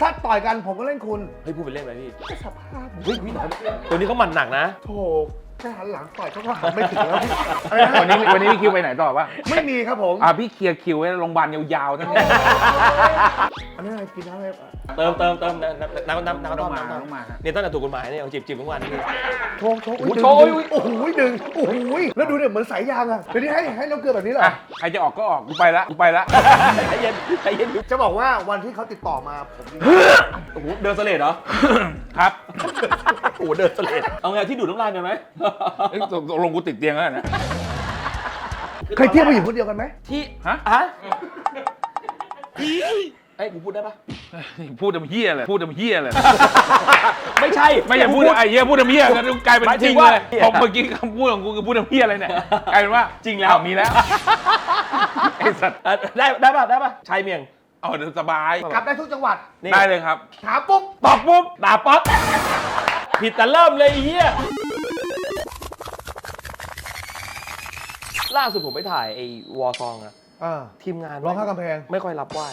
ถ้าต่อยกันผมก็เล่นคุณเฮ้ยพูดเป็นเล่นไปพี่สภาพเฮ้ยพี่ตัวนี้เขาหมันหนักนะ โถ แค่หันหลังต่อยเขาก็หันไม่ถึงแล้วอะไรวันนะนี้วันนี้พี่คิวไปไหนต่อปะไม่มีครับผมอ่าพี่เคลียร์คิวไว้โรงพยาบาลยาวๆทั้งนี้อันนี้อะไรกินน้ำอะไรเติมเติมเติมน้ำน้ำน้ำน้ำต้ต้อองงมาน้ำต้องมาฮะเนี่ยตั้งแต่ถูกกฎหมายเนี่ยเอาจิบจิบทุกวันนี่โชว์โชว์โอ้อุ้ยโชว์ดึงอุ้ยโอ้โหดึงโอ้โหแล้วดูเนี่ยเหมือนสายยางอะเดี๋ยวนี้ให้ให้น้ำเกลือแบบนี้เหรออะใครจะออกก็ออกกูไปละกูไปละใจเย็นใจเย็นจะบอกว่าวันที่เขาติดต่อมาผมนี่โอ้โหเดินสเลดเหรอครับโอ้โหเดินสเลดเอาไงที่ดูดน้ำลายกันไหมเอ้ยตกตกลงกูติดเตียงแล้วนะ เคยเที่ยวผู้หญิงคนเดียวกันไหมที่ฮะ ฮะไอ้ยกูพูดได้ปะพูดทำเฮียเลยพูดทำเฮียเลยไม่ใช่ ไม่ใช่พูดไอ้เฮียพูดทำเฮียกันกลายเป็นหมายจถึริงงว่าเลยพอเมื่อกี้คำพูดของกูคือพูดทำเฮียอะไรเนี่ยกลายเป็นว่าจริงแล้วอ้ามีแล้วไอ้สัตว์อะได้ได้ปะได้ปะชายเมียงเอาเดี๋ยวสบายกลับได้ทุกจังหวัด นี่ได้เลยครับ ถามปุ๊บ ตอบปุ๊บด่าป๊อปผิดแต่เริ่มเลยไอ้เฮีย ล่าสุดผมไปถ่ายไอ้วอลซองอะอ่าทีมงานร้องข้างกำแพง ไม่ค่อยรับไหว้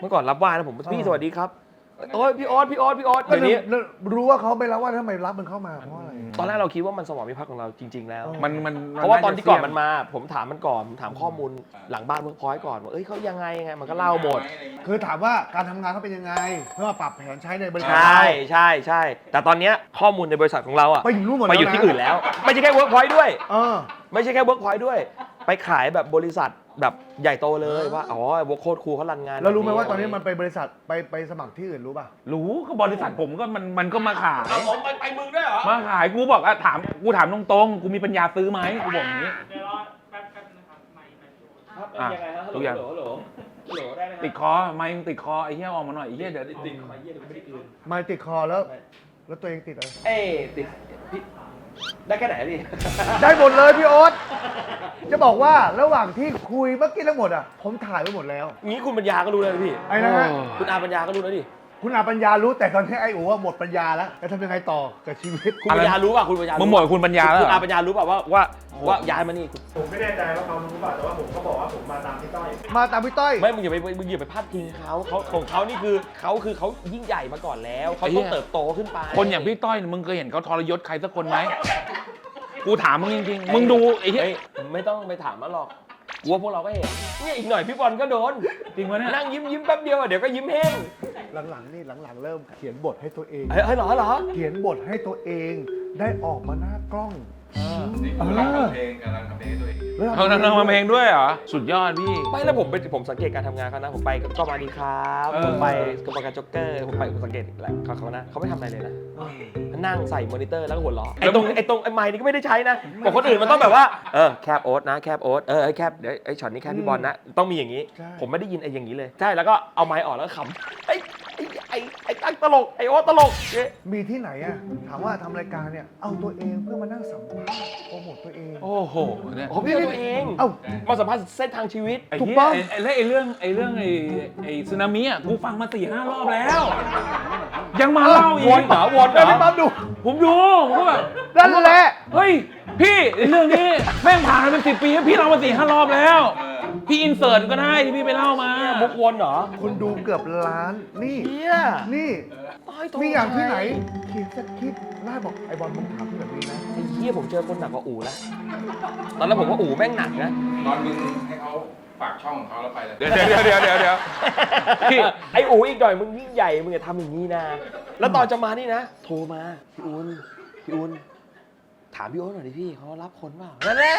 เมื่อก่อนรับไหว้นะผมอ๋พี่อสวัสดีครับ โอ้ยพี่โอ๊ตพี่โอ๊ตพี่โอ๊ตเดี๋ยวนี้ก็รู้ว่าเขาไม่รับว่าทำไมรับมันเข้ามาเพราะอะไร ตอนแรกเราคิดว่ามันสมองวิพักษ์ของเราจริง ๆ แล้วอ๋อมันมันเพราะว่าตอนที่ก่อนมันมา ผมถามมันก่อนผมถามข้อมูลหลังบ้านเมืองพอยก่อนว่าเอ้ยเขายังไงยังไงมันก็เล่าหมด คือถามว่าการทำงานเขาเป็นยังไง เพื่อมาปรับแผนใช้ในบริใชษัทเรา่ใช่ใช่ แต่ตอนเนี้ยข้อมูลในบริษัทของเราอะไปอยู่นู่นหมดไปแล้วอยู่ที่นะอื่นแล้ว ไม่ใช่แค่เวิร์กพอยด้วย เออ ไม่ใช่แค่เวิร์กพอยด้วย ไปขายแบบบริษัทแบบใหญ่โตเลยว่าอ๋อวโคตรครูเขารันงานแล้วรู้ไหมแบบว่าตอนนี้มันไปบริษัทไปไปสมัครที่อื่นรู้ป่ะ รู้ก็บริษัทผมก็มันมันก็มาขายเอาผมไปไปมึงด้วยเหรอ มาขายกูบอกอะถามกูถามตรงๆกูมีปัญญาซื้อไหมกูบอกอย่างนี้ เดี๋ยวรอแป๊บแป๊บนะครับไม่ไม่ถูกครับอะยังไงฮะฮัลโหลทุกอย่างฮัลโหลฮัลโหลฮัลโหลได้ไหมฮะติดคอไม่มึงติดคอไอ้เหี้ยออกมาหน่อยไอ้เหี้ยเดี๋ยวติดติดคอเยี่ยเดี๋ยวกูไม่ได้กลืนมาติดคอแล้ว แล้วตัวเองติดอะไรเอ้ยติดพี่ ได้แค่ไหนอะพี่ ได้หมดเลยพี่โอ๊ตจะบอกว่าระหว่างที่คุยเมื่อกี้ทั้งหมดอะ ผมถ่ายไว้หมดแล้ว งี้คุณปัญญาก็รู้แล้วพี่ ไอ้นะฮะ คุณอาปัญญาก็รู้แล้วดิ คุณอาปัญญารู้แต่ตอนนี้ไอ้อูว่าหมดปัญญาแล้วจะทำยังไงต่อกับชีวิตคุณปัญญารู้ป่ะคุณปัญญามึมึงหมดคุณปัญญาแล้วคุณเหรอาอปัญญารู้ป่ะว่าว่าว่าย้ายมานี่คุณผมไม่แน่ใจว่าเขารู้เปล่าแต่ว่าผมก็บอกว่าผมมาตามพี่ต้อย มาตามพี่ต้อย ไม่มึงอย่าไปมึงอย่าไปพาดพิงเขาเขาของเขานี่คือเขาคือเขายิ่งใหญ่มาก่อนแล้ว เขาต้องเติบโตขึ้นไปคนอย่างพี่ต้อยเนี่ยมึงเคยเห็นเขาทรยศใครสักคนไหมกูถามมึงจริงๆมึงดูไอ้เหี้ย เฮ้ยไม่ต้องไปถามมันหรอก กลัวพวกเราก็เห็นเนี่ยอีกหน่อยพี่บอลก็โดนจริงวะเนี่ยนั่งยิ้มยิ้มแป๊บเดียวอะเดี๋ยวก็ยิ้มแห้งหลังๆนี่หลังๆ เริ่มเขียนบทให้ตัวเอง เฮ้ยเฮ้ยเหรอเหรอเขียนบทให้ตัวเองได้ออกมาหน้ากล้องกำลังทำเพลงกำลังทำเพลงให้ตัวเอง เขาทำมาเพลงด้วยเหรอ สุดยอดพี่ ไม่แล้วผมไปผมสังเกตการทำงานเขานะผมไปก็มาดีครับเออ ผมไปกับประกันจ็อกเกอร์ผมไปผมสังเกตแหละเขาเขานะเขาไม่ทำอะไรเลยนะนั่งใส่มอนิเตอร์แล้วก็หัวเราะไอ้ตรงไอ้ตรงไอ้ไมค์นี่ก็ไม่ได้ใช้นะบอกคนอื่นมันต้องแบบว่าเออแคบโอ๊ตนะแคบโอ๊ตเออไอ้แคบเดี๋ยวไอ้ช็อตนี้แคบพี่บอลนะต้องมีอย่างนี้ ใช่ ผมไม่ได้ยินไอ้อย่างนี้เลยใช่แล้วก็เอาไมค์ออกแล้วก็ขำไอ้ไอ้ไอ้ ไอ้ตั้งตลก ไอ้โอ๊ตตลกเอ๊ะมีที่ไหนอะถามว่าทำรายการเนี่ย เอาตัวเองเพื่อมานั่งสัมภาษณ์โปรโมทตัวเอง โอ้โหเนี่ยผมพี่เอาตัวเองเอ้า มาสัมภาษณ์เส้นทางชีวิตไอ้ถูกเหี้ยต้อง ไอ้ไอ้แล้วไอ้เรื่องไอ้เรื่องไอ้ไอ้สึนามิอะกูฟังมาสี่ห้ารอบแล้ว ยังมาเล่าอีวนกเหรอวนเหรได้อพี่ปั๊มดูผมดูผมก็แบบนั่นแหละ เฮ้ย พี่ไอ้เรื่องนี้แม่งผ่านมาเป็นสิบปีแล้วพี่เล่ามาสี่ห้ารอบแล้ว พี่อินเสิร์ตก็ได้ที่พี่ไปเล่ามามุกวนเหรอ คุณดูเกือบล้านนี่ เฮียนี่ต้อยโตมีอย่างที่ไหนเขียนสคริปต์ล่าบอกไอ้บอลมึงถามพี่แบบนี้นะไอ้เฮียผมเจอคนหนักกว่าอู๋แล้วตอนนั้นผมว่าอู๋แม่งหนักนะตอนมึงให้เขาฝากช่องของเขาแล้วไปเลย เดี๋ยวเดี๋ยวเดี๋ยวเดี๋ยวเดี๋ยวพี่ไอ้อู๋อีกหน่อยมึงยิ่งใหญ่มึงอย่าทำอย่างนี้นะแล้วตอนจะมานี่นะ โทรมาพี่อุ่นพี่อุ่นถามพี่โอ๊ตหน่อยดิพี่เขารับคนเปล่านั่นแหละ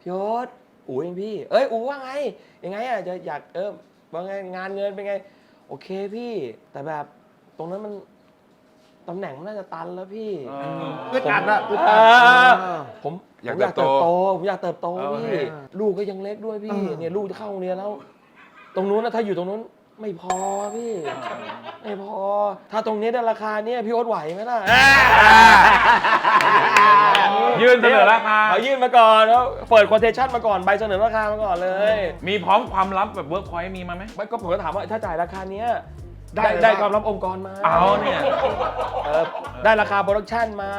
พี่โอ๊ต อู๋เองพี่ เอ้ยอู๋ว่าไง ยังไงอะจะอยากเออว่าไงงานเงินเป็นไง โอเคพี่ แต่แบบตรงนั้นมันตำแหน่งมันน่าจะตันแล้วพี่ อึดอัดอะอึดเออัดอผมผมอยากกอายเติเติบบโตโต ผมอยากเติบโตโอเคพี่ ลูกก็ยังเล็กด้วยพี่เออเนี่ยลูกจะเข้าโรงเรียนแล้ว ตรงนู้นนะถ้าอยู่ตรงนู้น ไม่พอพี่ ไม่พอ ถ้าตรงนี้ได้ราคาเนี่ยพี่โอ๊ตไหวไหมล่ะยื่นเสนอราคา เขายื่นมาก่อนแล้วเปิดคอนเทชันมาก่อนใบเสนอราคามาก่อนเลย มีพร้อมความลับแบบเวิร์กพอยต์มีมาไหมไม่ก็ผมก็ถามว่าถ้าจ่ายราคาเนี้ย ได้ได้อะไรบ้างได้ความลับองค์กรมาเอาเนี่ยเออได้ราคาโปรดักชั่นมา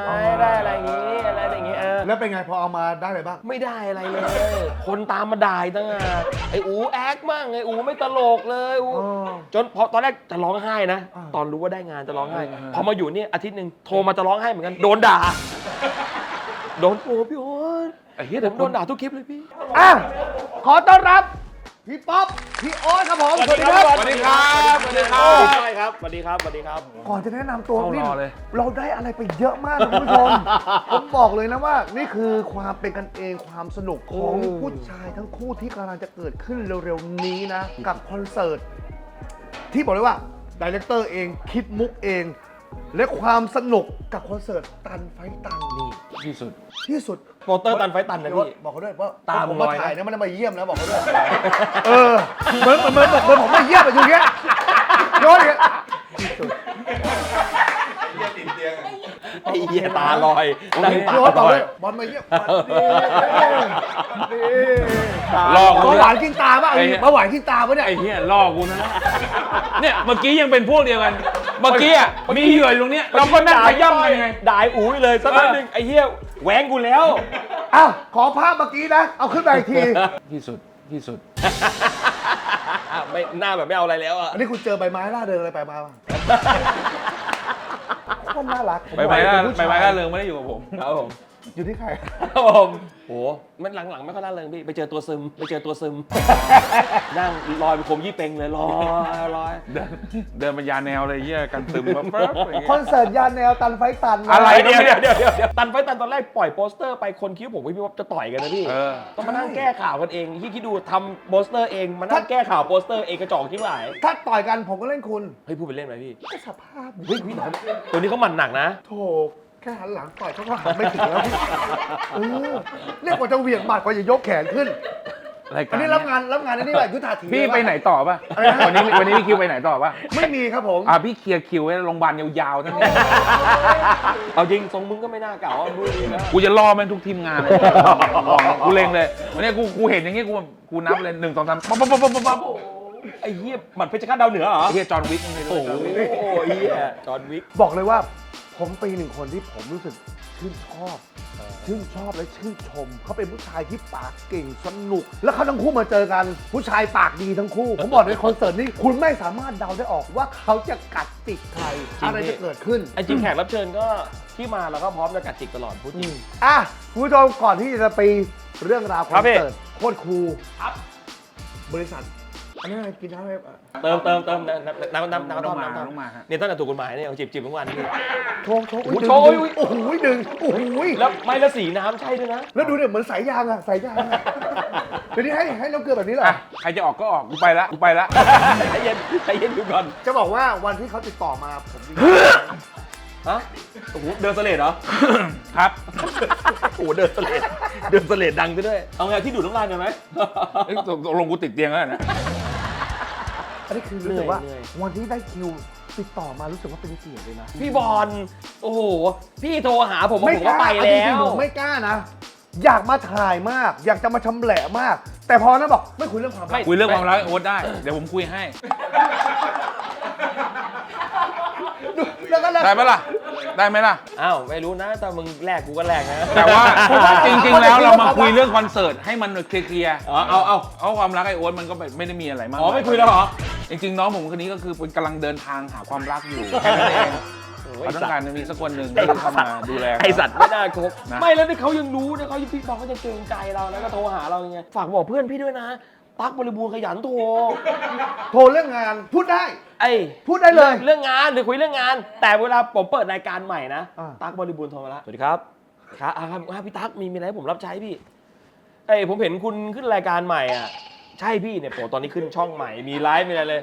ได้อะไรอย่างงี้อะไรอย่างงี้เออ แล้วเป็นไงพอเอามาได้อะไรบ้าง ไม่ได้อะไรเลย คนตามมาด่าอีกตั้งอะไอ้อูแอคมั่งไอ้อูไม่ตลกเลยอูอ๋อจนพอตอนแรกจะร้องไห้นะ อ่า ตอนรู้ว่าได้งานจะร้องไห้ พอมาอยู่นี่อาทิตย์หนึ่งโทรมาจะร้องไห้เหมือนกัน โดนด่า โดนโอ้พี่โอ๊ตไอ้เหี้ยผแต่มคโดนนด่าทุกคลิปเลยพี่ อะขอต้อนรับ พี่ป๊อปพี่โอ๊ตครับผมสวัสดีครับ สวัสดีครับสวัสดีครับใช่ครับสวัสดีครับสวัสดีครับก่อนจะแนะนำตัวเข้ารนี่อเลยเราได้อะไรไปเยอะมากนะคุณผู้ชม ผมบอกเลยนะว่า นี่คือความเป็นกันเองความสนุกของผู้ชายทั้งคู่ที่กำลังจะเกิดขึ้นเร็วๆนี้นะ กับคอนเสิร์ตที่บอกเลยว่าดีเลกเตอร์เองคิดมุกเอง และความสนุกกับคอนเสิร์ตตันไฟตันนี่ ที่สุด ที่สุดโปรเตอร์ตันไฟตันนะพี่พี่ บอกเขาด้วยว่าตามผมมารอยนะ ถ่ายนะไม่ได้มาเยี่ยมนะบอกเขาด้วยเออเหมือนเหมือนเหมือนเหมือนผมมาเยี่ยมอะอยู่เงี้ยโยนอย่างเงี้ยเรียกติดเตียงอะไอ้เหี้ยตาลอยนั่งตาโยนลต่ออเลย ยบอลมาเยี่ยมนี่นี่ลอกกูเบาหวานกินตาป่ะไอ้เหี้ยเบาหวานกินตาป่ะเนี่ย ไอ้เหี้ยลอกกูนะ เนี่ยเมื่อกี้ยังเป็นพวกเดียวกัน เมื่อกี้อะมีเหยื่ออยู่ตรงเนี้ยเราก็นั่งขย้ำกันไง ด่าไอ้อู๋เลยสักพักหนึงไอ้เหี้ยแหวงกูแล้ว อ้าวขอภาพเมื่อกี้นะ เอาขึ้นมาอีกที ที่สุดที่สุด ไม่หน้าแบบไม่เอาอะไรแล้วอะอันนี้คุณเจอใบไม้ล่าเริงอะไรไปมาป่ะโคนน่ารักไปไปก็เป็นผู้ไปชายไปก็เริงไม่ได้อยู่กับผมครับผม อยู่ที่ใคร ครับผมโหมันหลังๆไม่ค่อยน่าเริงพี่ ไปเจอตัวซึม ไปเจอตัวซึม นั่งลอยไปคมยี่เปงเลยลอยลอย เดินเดินบรรยาแนวเลยเหี้ยกันตึมมาปั๊บอะไรคเงี้อนยเสิร์ตยานแนวตันไฟตันนอะไรเดี๋ยวเดี๋ยวเดี๋ยวเดี๋ยวเดี๋ยวตันไฟตันตอนแรกปล่อยโปสเตอร์ไปคนคิดว่าผมกับพี่ว่าจะต่อยกันนะพี่ เออ ต้องมานั่งแก้ข่าวกันเองที่คิดดูทำโปสเตอร์เองมานั่งแก้ข่าวโปสเตอร์เองกระจอกที่หลายถ้าต่อยกันผมก็เล่นคุณเฮ้ยพูดเป็นเล่นไหมพี่ ก็สภาพเฮ้ยพี่น้องตัวนี้เขาหมันหนักนะ โถ แค่หันหลังต่อยเขาก็หันไม่ถึงแล้วพี่เออเรียกว่าจะเหวี่ยงบาดกว่าจะยกแขนขึ้น รายกาอัรนนี้รับงานรับงานอันนี้แบบยุทธาถีพี่ไปไหนต่อป่ะอะไรนะวันนี้วันนี้พี่คิวไปไหนต่อป่ะไม่มีครับผม อ่าพี่เคลียร์คิวไว้โรงพยาบาลยาวๆทั้งนี้เอาจริงทรงมึงก็ไม่น่าเก่าอะดูดีนะกูจะล่อแม่งทุกทีมงานเลยบอกเลยกูเล็งเลยวันนี้กูกูเห็นอย่างงี้กูกูนับเลยหนึ่งสองสามปั๊บปั๊บปั๊บปั๊บปั๊บปั๊บไอ้เหี้ยหมัดเพชรฆาตดาวเหนือเหรอไอ้เฮียจอห์นวิกนี่เลยโอ้โหไอ้เหี้ยจอห์นวิกบอกเลยว่า ผมเป็นหนึ่งคนที่ผมรู้สึกชื่นชอบ ชื่นชอบและชื่นชม เขาเป็นผู้ชายที่ปากเก่งสนุก แล้วเขาทั้งคู่มาเจอกัน ผู้ชายปากดีทั้งคู่ ผมบอกในคอนเสิร์ตนี้คุณไม่สามารถเดาได้ออกว่าเขาจะกัดจิกใครอะไรจะเกิดขึ้น ไอ้จริงแขกรับเชิญก็ที่มาเราก็พร้อมจะกัดจิกตลอดพูดจริง อะคุณผู้ชมก่อนที่จะไปเรื่องราวคครัอนบพี่ เสิร์ตโคตรคูลครับบริษัท อันนี้อะไรกินน้ำอะไรอะเติมเติมเติมน้ำน้ำน้ำน้ำต้ต้อองงมาน้ำต้ต้อองงมาฮะเนี่ยตั้งแต่ถูกกฎหมายเนี่ยเอาจิบจิบทุกวันนี่ โชว์โชว์โอ้โหดึงโชว์ดึงโอ้โหดึงโอ้โหแล้วไม่และสีน้ำใช่ด้วยนะ แล้วดูเนี่ยเหมือนสายยางอะสายยางอะเดี๋ยวนี้ให้ให้น้ำเกลือแบบนี้เหรอ อะใครจะออกก็ออกกูไปละกูไปละ ใจเย็นใจเย็นดูก่อนจะบอกว่าวันที่เขาติดต่อมาผมดีฮะโอ้โหเดินสเลดเหรอ ครับ โอ้โหเดินสเลดเดินสเลดดังไปด้วย เอาไงที่ดูดน้ำลายหน่อยไหม เอ้ยตกตกลงกูติดเตียงแล้วนะ อันนี้คือรู้สึกว่าเหนื่อย วันที่ได้คิวติดต่อมารู้สึกว่าเป็นเกียรติเลยนะพี่บอลโอ้โหพี่โทรหาผมว่าผมก็ไปเอาแล้จริงวๆผมไม่กล้านะ อยากมาถ่ายมาก อยากจะมาชำแหละมาก แต่พอนะบอกไม่คุยเรื่องความรักไม่คุยเรื่องความรักโอ๊ตได้ เดี๋ยวผมคุยให้ แล้วก็เลย ได้ไหมล่ะ ได้ไหมล่ะ อ้าวไม่รู้นะแต่มึงแลกกูก็แลกนะ แต่ว่า จริง ๆ แล้วเรามาคุยเรื่องคอนเสิร์ตให้มันเคลียร์อ๋อเอาเอาๆเอาความรักไอ้โอ๊ตมันก็ไม่ได้มีอะไรมากอ๋อไม่คุยแล้วเหรอ จริงๆน้องผมคนนี้ก็คือเป็นกำลังเดินทางหาความรักอยู่แค่นั้นเองโอ้ยเขาต้องการจะมีสักคนหนึ่งไอ้ที่เข้าสัมาตว์ดูแลไอสัตว์ไม่น่าคบนะไม่แล้วนี่เขายังรู้นะเขายังพี่บอลเขาจะเกรงใจเราแล้วก็โทรหาเราอย่างเงี้ยฝากบอกเพื่อนพี่ด้วยนะตั๊กบริบูรณ์ขยันโทรโทรเรื่องงานพูดได้ ไอ้พูดได้เลยเรื่องงานหรือคุยเรื่องงาน แต่เวลาผมเปิดรายการใหม่นะอ่าตั๊กบริบูรณ์โทรมาแล้วสวัสดีครับครับอ่าครับอ่าพี่ตั๊กมีมีอะไรให้ผมรับใช้พี่เอ้ยผมเห็นคุณขึ้นรายการใหม่อะ ใช่พี่เนี่ยโปตอนนี้ขึ้นช่องใหม่ มีไลฟ์มีอะไรเลย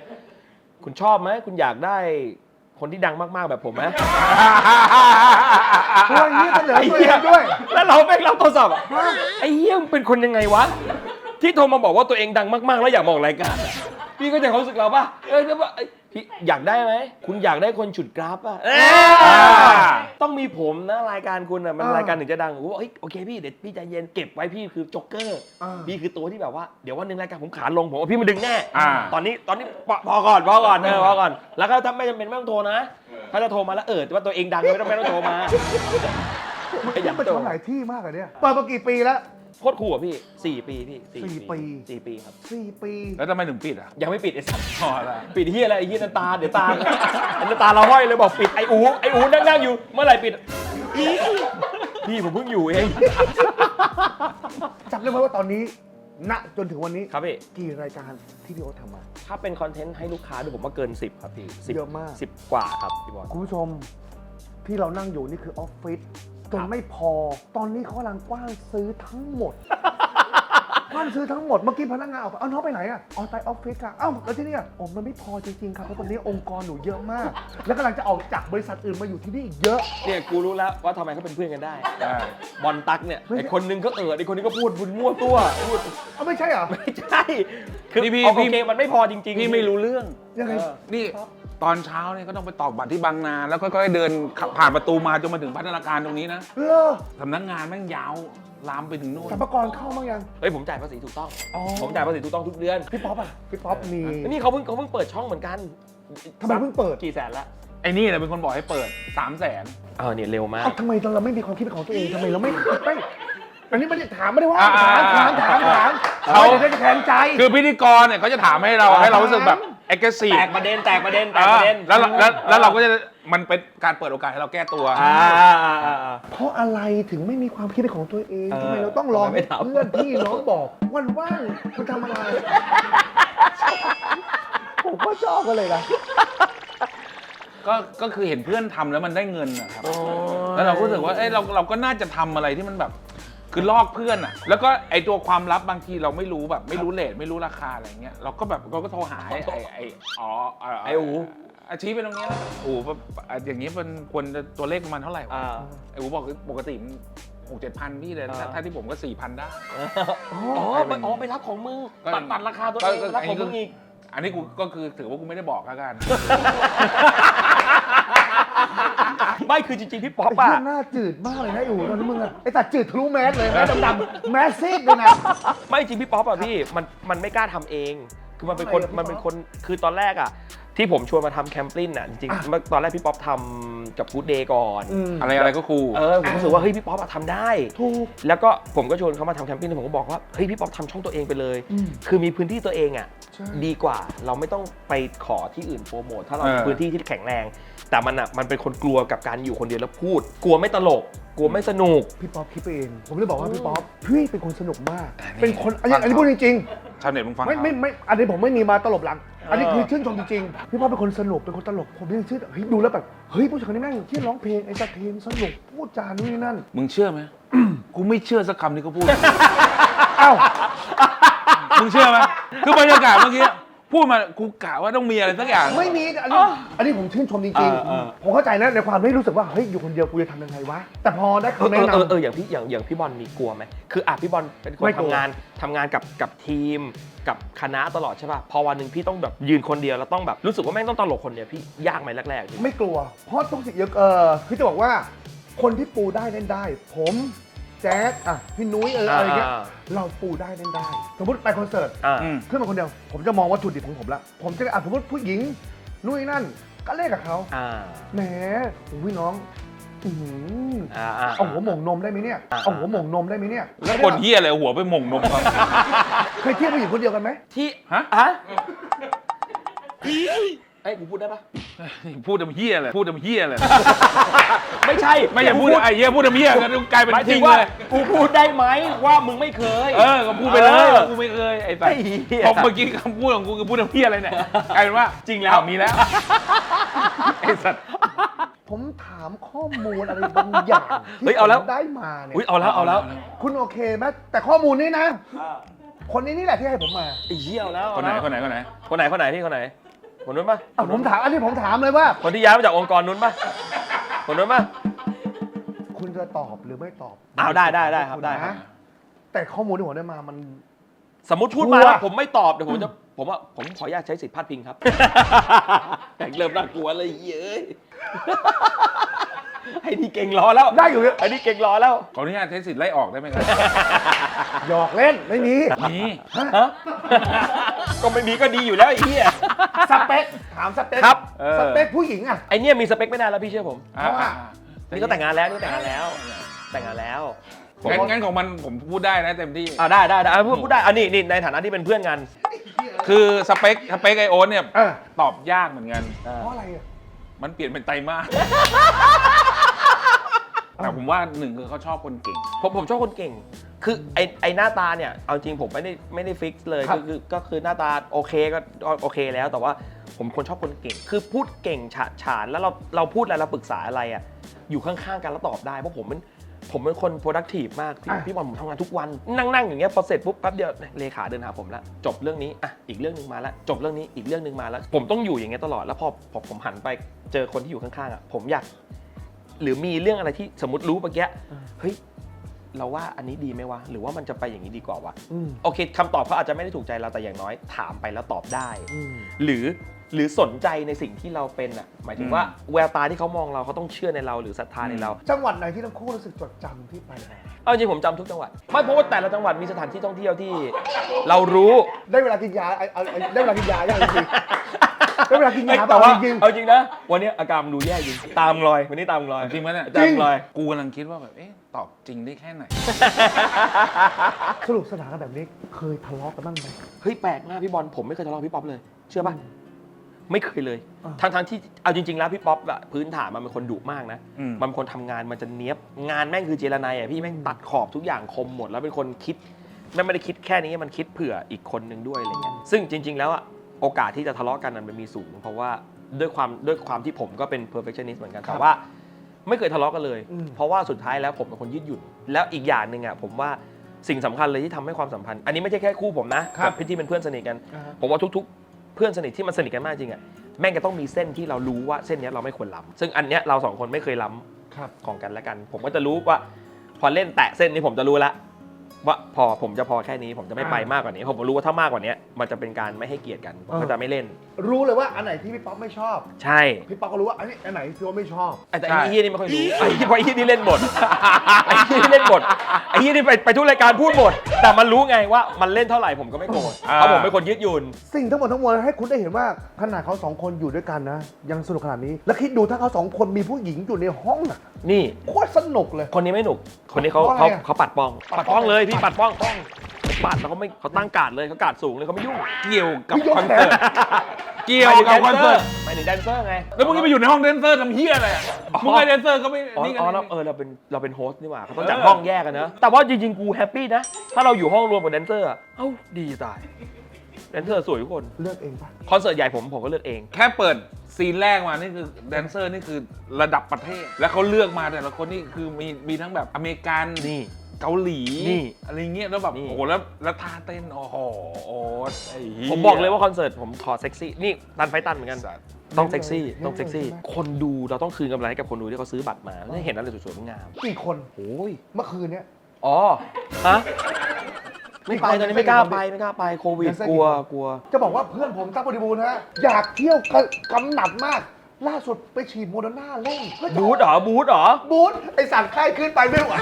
คุณชอบไหมคุณอยากได้คนที่ดังมากๆแบบผมไหมตัวอย่างนี้เสนอตัวเองด้วย แล้วเราแม่งรับโทรศัพท์อะไอ้เหี้ยมึงเป็นคนยังไงวะ ที่โทรมาบอกว่าตัวเองดังมากๆ แล้วอยากมาออกรายการอะพี่ก็จะเขามรู้สึกเราป่ะเออแล้วว่าเอ้ย พี่พี่อยากได้ไหม คุณอยากได้คนฉุดกราฟป่ะเอ้ยต้องมีผมนะรายการคุณอะมันอ่ารรายการถึงจะดังผมบอกเฮ้ยโอเคพี่เดี๋ยวพี่ใจเย็นเก็บไว้พี่คือจ็อกเกอร์อ่าพี่คือตัวที่แบบว่าเดี๋ยววันหนึ่งรายการผมขาลงผมว่าพี่มาดึงแน่อ่า ตอนนี้ตอนนี้พอพอก่อนพอก่อนเออพอก่อน แล้วก็ถ้าไม่จำเป็นไม่ต้องโทรนะถ้าจะโทรมาแล้วเออว่าตัวเองดังไม่ต้องไม่ต้องโทรมามันยังมันทำหลายที่มากอะเนี่ยเปิดมากี่ปีแล้ว โคตร酷อะพี่สี่ปีพี่สี่ปี สี่ปีครับ สี่ปีแล้วทำไมถึงปิดอะยังไม่ปิดไอ้สัตว์พอแล้วปิดที่อะไรไอ้ยี่น้ำตาเดี๋ยวตาไอ้น้ำตาเราห้อยเลยบอกปิดไอ้อูไอ้อูนั่งนั่งอยู่เมื่อไหร่ปิดพี่ผมเพิ่งอยู่เองจำได้ไหมว่าตอนนี้ ณจนถึงวันนี้ครับพี่กี่รายการที่พี่โอ๊ตทำมา ถ้าเป็นคอนเทนต์ให้ลูกค้าดูผมว่าเกิน 10 ครับพี่10เยอะมาก 10 กว่าครับพี่บอลคุณผู้ชมที่เรานั่งอยู่นี่คือออฟฟิศ จนไม่พอ ตอนนี้เขากำลังกว้านซื้อทั้งหมด กว้านซื้อทั้งหมด เมื่อกี้พนักงานออกไปเอาน้องไปไหนอะออกไปออฟฟิศค่ะเอ้าแล้วที่นี่อะโอ้มันไม่พอจริงๆครับเพราะตอนนี้องค์กรหนูเยอะมาก แล้วกำลังจะออกจากบริษัทอื่นมาอยู่ที่นี่อีกเยอะ เนี่ยกูรู้แล้วว่าทำไมเขาเป็นเพื่อนกันได้อ่าบอลตักเนี่ยไม่ใช่ไอ้คนนึงก็เออไอ้คนนี้ก็พูดบุญมั่วตัวพูดเอาไม่ใช่เหรอ ไม่ใช่ คือนี่พี่โอพี่ เคมันไม่พอจริงๆพี่ไม่รู้เรื่องยังไงเออนี่ ตอนเช้าเนี่ยก็ต้องไปตอกบัตรที่บางนา แล้วก็ค่อยๆเดินขับผ่านประตูมาจนมาถึงพัฒนาการตรงนี้นะเออสำนักงานแม่งยาวลามไปถึงนู่นสัมภากรเข้ามั้างยัง เฮ้ยผมจ่ายภาษีถูกต้อง อ๋อ ผมจ่ายภาษีถูกต้องทุกเดือนพี่ป๊อปอะพี่ป๊อปมีนี่เขาเพิ่งเขาเพิ่งเปิดช่องเหมือนกันทำไมเพิ่งเปิดกี่แสนละไอ้นี่แหละเป็นคนบอกให้เปิด3 0 0แสนเออเนี่ยเร็วมากเอ้าทำไมเราไม่มีความคิดเป็นของตัวเองทำไมเราไม่ไม่อันนี้ไม่ได้ถามไม่ได้ว่าอ่าถามถามถามถามเขาเขาจะได้แทนใจ คือพิธีกรเนี่ยเขาจะถามให้เราให้เรารู้สึกแบบ เอ็กซ์ซีแตกประเด็นแตกประเด็นแตกประเด็นแล้วเราแล้วแล้วเราก็จะมันเป็นการเปิดโอกาสให้เราแก้ตัวอ่าอ่าอ่าอ่าเพราะอะไรถึงไม่มีความคิดเป็นของตัวเองเออทำไมเราต้องรอทำไมไม่ให้ถามเพื่อนพี่น้องบอกวันว่างคุณทำอะไรผมก็ชอบกันเลยนะก็ก็คือเห็นเพื่อนทำแล้วมันได้เงินนะครับแล้วเราก็รู้สึกว่าเอ้ยเราเราก็น่าจะทำอะไรที่มันแบบ คือลอกเพื่อนอะ แล้วก็ไอตัวความลับบางทีเราไม่รู้แบบ ไม่รู้เลทไม่รู้ราคาอะไรเงี้ยเราก็แบบเราก็โทรหาไอ้ไอ้ไอ้อ๋อไอ้อูอาชี้ไปตรงเนี้ยอูแบบอะอย่างนี้มันควรจะตัวเลขประมาณเท่าไหร่วะอ่า ไอ้อูบอกปกติมันหกเจ็ดพันพี่เลยอ่าถ้าถ้าที่ผมก็สี่พันได้ อ๋อไปอ๋อไปรับของมึงก็ตัดตัดราคาตัวเองก็ก็รับของมึงอีก อันนี้กูก็คือถือว่ากูไม่ได้บอกแล้วกัน ไม่คือจริงๆพี่ป๊อปไอ้อะเหี้ยหน้าจืดมากเลยนะอูตอนนี้มึงอะไอ้ตัดจืดทะลุแมสเลยแมสดำๆแมสซีดเลยนะ ไม่จริงพี่ป๊อปอะพี่มันมันไม่กล้าทำเอง คือมันเป็นคนทำไมอะพี่มันเป็นคนคือตอนแรกอะที่ผมชวนมาทำแคมปลินอะจริงๆเมื่อตอนแรกพี่ป๊อปทำกับฟู้ดเดย์ก่อนอะไรอะไรก็ครูเออผมรู้สึกว่าเฮ้ยพี่ป๊อปอะทำได้ ถูก แล้วก็ผมก็ชวนเขามาทำแคมเปญผมก็บอกว่าเฮ้ยพี่ป๊อปทำช่องตัวเองไปเลย อืมคือมีพื้นที่ตัวเองอะใช่ ดีกว่าเราไม่ต้องไปขอที่อื่นโปรโมทถ้าเราเออมีพื้นที่ที่แข็งแรง แต่มันอะมันเป็นคนกลัวกับการอยู่คนเดียวแล้วพูด กลัวไม่ตลก กลัวไม่สนุก พี่ป๊อปคิดไปเอง ผมเลยบอกว่าพี่ป๊อปพี่เป็นคนสนุกมาก เป็นคนอันนี้อันนี้พูดจริงชาวเน็ตมึงฟังๆไม่ไม่ไม่อันนี้ผมไม่มีมาตลบหลัง อันนี้คือชื่นชมจริงๆพี่ป๊อปเป็นคนสนุกเป็นคนตลก ผมยังชื่นเฮ้ยดูแล้วแบบเฮ้ยผู้ชายคนนี้แม่งที่ร้องเพลงไอ้ตะเทนสนุกพูดจานู่นนี่นั่นมึงเชื่อไหม กูไม่เชื่อสักคำที่เขาพูดเอ้ามึงเชื่อไหมคือบรรยากาศเมื่อกี้ พูดมากูกะว่าต้องมีอะไรสักอย่าง ไม่มีอันนี้อันนี้ผมชื่นชมจริงเออเออ ๆ ผมเข้าใจนะในความที่รู้สึกว่าเฮ้ยอยู่คนเดียวกูจะทำยังไงวะ แต่พอได้เออคำแนะเออเออเออำอย่างพี่อย่างอย่างพี่บอลมีกลัวไหมคืออะพี่บอลเป็นคนไม่กลัว ทำงานทำงานกับกับทีม กับคณะตลอดใช่ป่ะพอวันหนึ่งพี่ต้องแบบยืนคนเดียวแล้วต้องแบบรู้สึกว่าแม่งต้องตลกคนเดียวพี่ยากไหมแรกๆพี่ ไม่กลัว เพราะต้องสิเยอะเออคือจะบอกว่า คนที่ปูได้เล่นได้ ผม แจ๊ดอะพี่นุ้ยเอออะไรเงี้ยอ่า เราปูได้เล่นได้ สมมติไปคอนเสิร์ต อ่า อืม ขึ้นมาคนเดียว ผมจะมองวัตถุดิบของผมละ ผมจะอะสมมติผู้หญิงนุ้ยนั่น ก็เล่นกับเขาอ่า แหมอุ้ยน้องอื้อหืออ่าอ่า เอาหัวหม่งนมได้ไหมเนี่ยอ่าเอาหัวหม่งนมได้ไหมเนี่ยแล้วคนเฮียอะไรหัวไปหม่งนมเขา เคยเที่ยวผู้หญิงคนเดียวกันไหมที่ฮะ ฮะเอ้ยกูพูดได้ปะ พูดทำเฮียอะไรพูดทำเฮียอะไรไม่ใช่ไม่อย่าพูดไอ้เฮียพูดทำเฮียกันกลายเป็นหมายจถึริงงว่าเลย กูพูดได้ไหมว่ามึงไม่เคย เออก็พูดไปเลยเออว่ากูไม่เคยไอ้สัสไอ้เหี้ยพอเมื่อกี้คำพูดของกูคือพูดทำเฮียอะไรเนี่ยกลายเป็นว่าจริงแล้ว อ้ามีแล้วไอ้สัสผมถามข้อมูลอะไรบางอย่างเฮ้ที่ยเอาแล้ว ผมได้มาเนี่ย อุ้ยเอาแล้วเอาแล้วคุณโอเคไหมแต่ข้อมูลนี้นะ คนนี้นี่แหละที่ให้ผมมา ไอ้เหี้ยเอาแล้วคนไหนเอาแล้วคนไหนคนไหนคนไหนคนไหนพี่คนไหน คนนู้นปะอะผมถามอันนี้ผมถามเลยว่า คนที่ย้ายมาจากองค์กรนู้นปะคนนู้นปะ คุณจะตอบหรือไม่ตอบเอาได้ได้ได้ครับได้ครับ นะแต่ข้อมูลที่ผมได้มามัน สมมติพูดมาชัวร์ แล้วผมไม่ตอบเดี๋ยวผมจะผมว่าผมขออนุญาตใช้สิทธิ์พาดพิงครับ แต่เริ่มน่ากลัวเลยเย้ย ไอ้นี่เก่งรอแล้วได้อยู่เนี่ยไอ้นี่เก่งรอแล้ว ขออนุญาตใช้สิทธิ์ไล่ออกได้ไหมครับ หยอกเล่นไม่มีมีฮะ ก็ไม่มีก็ดีอยู่แล้วไอ้เหี้ย สเปคถามสเปคครับเออ สเปคผู้หญิงอะ ไอเนี่ยมีสเปคไม่นานแล้วพี่เชื่อผมอ่าอ่า นี่ก็แต่งงานแล้วนี่ก็แต่งงานแล้ว แต่งงานแล้วงั้นงั้นของมันผมพูดได้นะเต็มที่ อ่าได้ได้ได้อะพูดพูดได้อันนี้นี่ในฐานะที่เป็นเพื่อนกัน คือสเปคสเปคไอโอนเนี่ยเออ ตอบยากเหมือนกัน เพราะอะไรอะ มันเปลี่ยนเป็นไตรมาสแต่ผมว่าหนึ่งคือเขาชอบคนเก่ง ผมผมชอบคนเก่ง คือไอไอหน้าตาเนี่ย เอาจริงผมไม่ได้ไม่ได้ฟิกซ์เลยครับก็คือก็คือหน้าตาโอเคก็ก็โอเคแล้ว แต่ว่าผมคนชอบคนเก่ง คือพูดเก่งฉะฉานแล้วเราเราพูดอะไรเราปรึกษาอะไรอะอยู่ข้างๆกันแล้วตอบได้ เพราะผมเป็น ผมเป็นคน productive มากพี่อะ พี่บอลผมทำงานทุกวัน นั่งนั่งอย่างเงี้ยพอเสร็จปุ๊บแป๊บเดียวเลขาเดินหาผมละจบเรื่องนี้อะอีกเรื่องหนึ่งมาละจบเรื่องนี้อีกเรื่องหนึ่งมาแล้วผมต้องอยู่อย่างเงี้ยตลอดแล้วพอพอผมหันไปเจอคนที่อยู่ข้างๆอะผมอยาก หรือมีเรื่องอะไรที่สมมติรู้เมื่อกี้เฮ้ย เราว่าอันนี้ดีไหมวะ หรือว่ามันจะไปอย่างนี้ดีกว่าวะ อืมโอเคคำตอบเขาอาจจะไม่ได้ถูกใจเราแต่อย่างน้อยถามไปแล้วตอบได้ อืม หรือหรือสนใจในสิ่งที่เราเป็นอะ หมายถึงว่าแววตาที่เขามองเราเขาต้องเชื่อในเราหรือศรัทธาในเรา จังหวัดไหนที่ทั้งคู่รู้สึกจดจำที่ไปมาเอาจริงผมจำทุกจังหวัด ไม่เพราะว่าแต่ละจังหวัดมีสถานที่ท่องเที่ยวที่ เรารู้ ได้เวลากินยาไอ้ไอ้ไอ้ได้เวลากินยายังจริงๆได้เวลากินยาแต่ว่าจริง เอาจริงนะ วันนี้อาการมันดูแย่จริงตามรอยวันนี้ตามรอยจริงไหมเนี่ยตามรอย กูกำลังคิดว่าแบบ เอ๊ะ ตอบจริงได้แค่ไหน สรุปสถานกันแบบนี้เคยทะเลาะกันบ้างไหม เฮ้ยแปลกมากพี่บอลผมไม่เคยทะเลาะกับพี่ป๊อปเลย เชื่อป่ะไม่เคยเลยอ่าทั้งทั้งๆที่เอาจริง ๆ แล้วพี่ป๊อปอะพื้นฐานมันเป็นคนดุมากนะอืม มันเป็นคนทำงานมันจะเนี้ยบงานแม่งคือเจรนายอะพี่แม่งตัดขอบทุกอย่างคมหมด แล้วเป็นคนคิดแม่งไม่ได้คิดแค่นี้มันคิดเผื่ออีกคนนึงด้วยอะไรเงี้ยซึ่งจริง ๆ แล้วอะโอกาสที่จะทะเลาะกันมันมีสูง เพราะว่าด้วยความด้วยความที่ผมก็เป็น perfectionist เหมือนกันแต่ว่า ไม่เคยทะเลาะกันเลย อืม เพราะว่าสุดท้ายแล้วผมเป็นคนยืดหยุ่น แล้วอีกอย่างหนึ่งอะผมว่าสิ่งสำคัญเลยที่ทำให้ความสัมพันธ์ อันนี้ไม่ใช่แค่คู่ผมนะครับ กับพี่ที่เป็นเพื่อนสนิทกันอ่าฮะผมว่าทุกๆ เพื่อนสนิทที่มันสนิทกันมากจริงอะแม่งก็ต้องมีเส้นที่เรารู้ว่าเส้นเนี้ยเราไม่ควรล้ำซึ่งอันเนี้ยเราสองคนไม่เคยล้ำ ครับ ของกันและกัน ผมก็จะรู้ว่า พอเล่นแตะเส้นนี้ผมจะรู้ละ ว่าพอผมจะพอแค่นี้ผมจะไม่ไปอ่ามมากกว่านี้ผมรู้ว่าถ้ามากกว่านี้มันจะเป็นการไม่ให้เกียรติกันผมก็เออจะไม่เล่น รู้เลยว่าอันไหนที่พี่ป๊อปไม่ชอบ ใช่พี่ป๊อปก็รู้ว่าอันนี้อันไหนพี่ป๊อปไม่ชอบไอ้แต่ใช่ไอ้เฮียนี่ไม่ค่อยรู้ไอ้เหี้ยเพราะไอ้เฮียนี่เล่นหมดไอ้เฮียนี่เล่นหมดไอ้เฮียนี่ไปไปทุกรายการพูดหมดแต่มันรู้ไงว่ามันเล่นเท่าไหร่ผมก็ไม่โกรธอ่าเพราะผมเป็นคนยืดหยุ่นสิ่งทั้งหมดทั้งมวลให้คุณได้เห็นว่าขนาดเขาสองคนอยู่ด้วยกันนะ ยังสนุกขนาดนี้แล้วคิดดูถ้าเขาสองคนมีผู้หญิงอยู่ในห้องอะนี่ โคตรสนุกเลย คนนี้ไม่หนุก คนนี้เขาเพราะอะไรเขาอะ เขาปัดป้อง ปัปัดดป้ป้อองงเลยพี่ปัดป้องป้องปัดแล้วเขาไม่เขาตั้งการ์ดเลยเขาการ์ดสูงเลยเขาไม่ยุ่ง เกี่ยวกับไม่ยกคอนแขเสินร์ต เกี่ยวกับคอนเสิร์ต หมายถึงแดนเซอร์ไงแล้วมึงจะไปอยู่ในห้องแดนเซอร์ทำเฮียอะไรอะมึงไงแดนเซอร์ก็ไม่อ๋อนี่กัอ๋อเรานเออเราเป็นเราเป็นโฮสต์นี่หว่าเขาต้องจัดเออ ห้องแยกกันนะ แต่ว่าจริงๆ กูแฮปปี้นะ ถ้าเราอยู่ห้องรวมกับแดนเซอร์อะเอ้าดีตายแด นเซอร์สวยทุกคน เลือกเองป่ะ คอนเสิร์ตใหญ่ผมผมก็เลือกเอง แค่เปิดซีนแรกมา นี่คือแดนเซอร์นี่คือระดับประเทศ แล้วเขาเลือกมาแต่ละคนนี่คือมีมีทั้งแบบอเมริกันนี่ เกาหลีนี่อะไรเงี้ยแล้วแบบนี่ โอ้โหแล้วแล้วท่าเต้นโอ้โหโอ๊ตไอ้หี้ผมบอกเลยว่าคอนเสิร์ตผมขอเซ็กซี่ นี่ตันไฟตันเหมือนกัน สัตว์ ต้องเซ็กซี่เน้นเลยต้องเซ็กซี่ใช่ไหมคนดูเราต้องคืนกำไรให้กับคนดูที่เขาซื้อบัตรมาได้เห็นอะไรสวยๆงามกี่คนโอ้ยเมื่อคืนเนี้ยอ๋อ ฮะ ไม่ไปกี่คนตอนนี้ไม่กล้ากี่คนไปไม่กล้าไปโควิดยังไส้กลัวกี่คนกลัว จะบอกว่าเพื่อนผมตั้งบริบูรณ์นะอยากเที่ยวกันกำหนัดมากล่าสุดไปฉีดโมเดอร์นาเล่นเพื่อจะบูธเหรอบูธเหรอบูธไอสั่งไข้ขึ้นไปไม่ไหว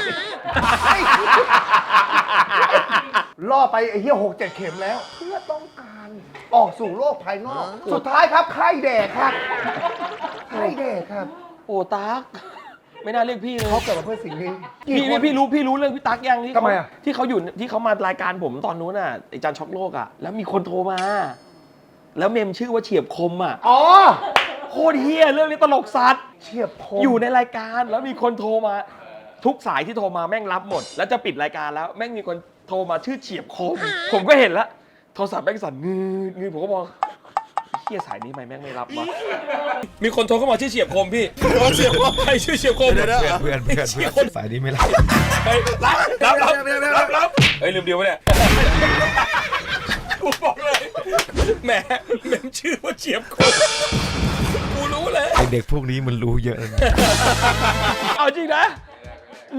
ล่อไปไอ้เหี้ยหกเจ็ดเข็มแล้ว เพื่อต้องการออกสู่โลกภายนอก สุดท้ายครับไข้แดกครับไข้แดกครับ โอ้ตัก ไม่น่าเรียกพี่เลยเขาเกิดมาเพื่อสิ่งนี้พี่กี่คนพี่พี่รู้พี่รู้เรื่องพี่ตั๊กยังที่ทำเขาไมอะ ที่เขาอยู่ที่เขามารายการผมตอนนู้นน่ะไอจานช็อกโลกอะแล้วมีคนโทรมา แล้วเมมชื่อว่าเฉียบคมอะอ๋อโคตรเฮียเรื่องนี้ตลกสัตว์ เฉียบคมอยู่ในรายการแล้วมีคนโทรมา ทุกสายที่โทรมาแม่งรับหมด แล้วจะปิดรายการแล้วแม่งมีคนโทรมาชื่อเฉียบคม ผมก็เห็นแล้วโทรศัพท์แม่งสั่นงืดงืดผมก็มอง เฮียสายนี้ทำไมแม่งไม่รับวะมีคนโทรเข้ามาชื่อเฉียบคมพี่เฉียบคมใครชื่อเฉียบคมเพื่อนเพื่อนเพื่อนเพื่อนสายนี้ไม่รับเฮ้ยรับรับรับรับรับเฮ้ยลืมเดียวปะเนี่ยกูบอกเลยแหมแม่งชื่อว่าเฉียบคมกูรู้เลยไอเด็กพวกนี้มันรู้เยอะนะเอาจริงนะ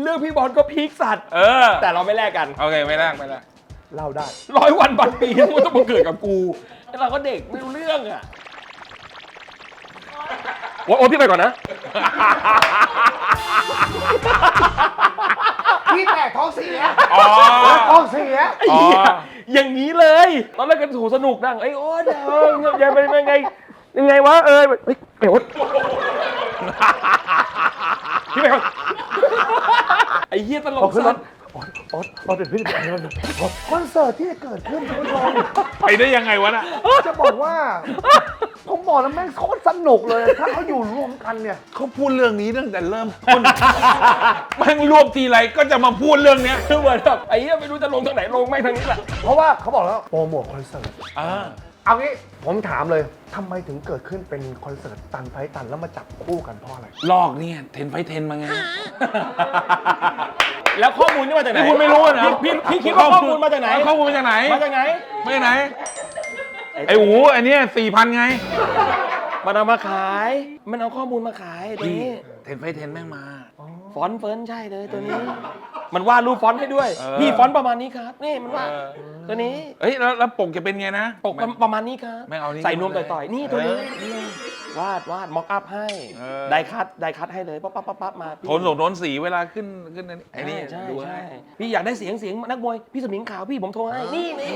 เรื่องพี่บอลก็พีคสัตว์ เออ แต่เราไม่แลกกัน โอเค ไม่แรกไม่แรก เล่าได้ ร้อยวันพันปีมันต้องมาเกิดกับกูเราก็เด็กไม่รู้เรื่องอะโอ้โอ้พี่ไปก่อนนะ พี่แตกท้องเสียอ๋อ ท้องเสีย ไอ้เหี้ยอย่างนี้เลย ตอนแรกกันถูสนุกดังไอ้ยโอ๊ตเออยังเป็นยังไงยังไงวะเออเฮ้ยไอ้โอ๊ตพี่ไปก่อนไอ้เหี้ยตลกเอาขึ้นรสัถส อ๊ตโอ๊ตโอ๊ตเป็นพี่เป็นพี่คอนเสิร์ตที่เกิดขึ้นคุณผู้ชมไปได้ยังไงวะน่ะ จะบอกว่า ผมบอกแล้วแม่งโคตรสนุกเลย ถ้าเขาอยู่รวมกันเนี่ย เขาพูดเรื่องนี้ตั้งแต่เริ่มต้น แม่งรวบทีไรก็จะมาพูดเรื่องเนี้ยคือเหมือนแบบไอ้เหี้ยไม่รู้จะลงทางไหนลงไม่งทางนี้แหละเพราะว่าเขาบอกแล้วโปรโมทคอนเสิร์ต อ่าเอางี้ผมถามเลยทำไมถึงเกิดขึ้นเป็นคอนเสิร์ตตันไฟตันแล้วมาจับคู่กันเพราะอะไร ลอกเนี่ยเทนไฟเทนมาไง แล้วข้อมูลนี่มาจากไหนนี่คุณไม่รู้นะพี่พี่พี่คิดว่าข้อมูลมาจากไหน ข้อมูลมาจากไหนมาจากไหน มาจากไหน ไอ้หูอันเนี้ยสี่พันไง มันเอามาขาย มันเอาข้อมูลมาขายตัวพี่นี้ เทนไฟเทนแม่งมา ฟอนต์เฟิร์นใช่เลยตัวนี้ มันวาดรูปฟอนต์ให้ด้วย เออ นี่ฟอนต์ประมาณนี้ครับ นี่มันวาดเออตัวนี้เอ้ยแล้วแล้วปกจะเป็นไงนะ ปกประประมาณนี้ครับไม่เอานี่ใส่นวมเลยต่อยๆ นี่ตัวนี้เออนี่วาดวาดม็อกอัพให้เออ ได้คัดได้คัดให้เลยปั๊บปั๊บปั๊บปั๊บมาพี่โทนส่งโทนสีเวลาขึ้นขึ้นอันนี้ไอ้นี่ใช่ดูใช่ให้พี่อยากได้เสียงเสียงนักมวยพี่สมิงขาวพี่ผมโทรให้นี่นี่